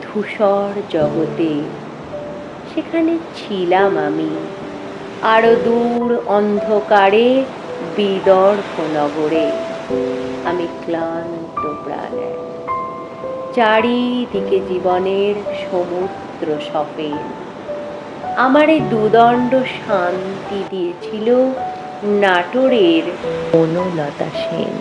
ধূসর জগতে। সেখানে ছিলাম আমি। আরও দূর অন্ধকারে বিদর্ভ নগরে। আমি ক্লান্ত প্রাণে। চারিদিকে জীবনের সমুদ্র সপেন আমার এই দুদণ্ড শান্তি দিয়েছিল নাটোরের বনলতা সেন।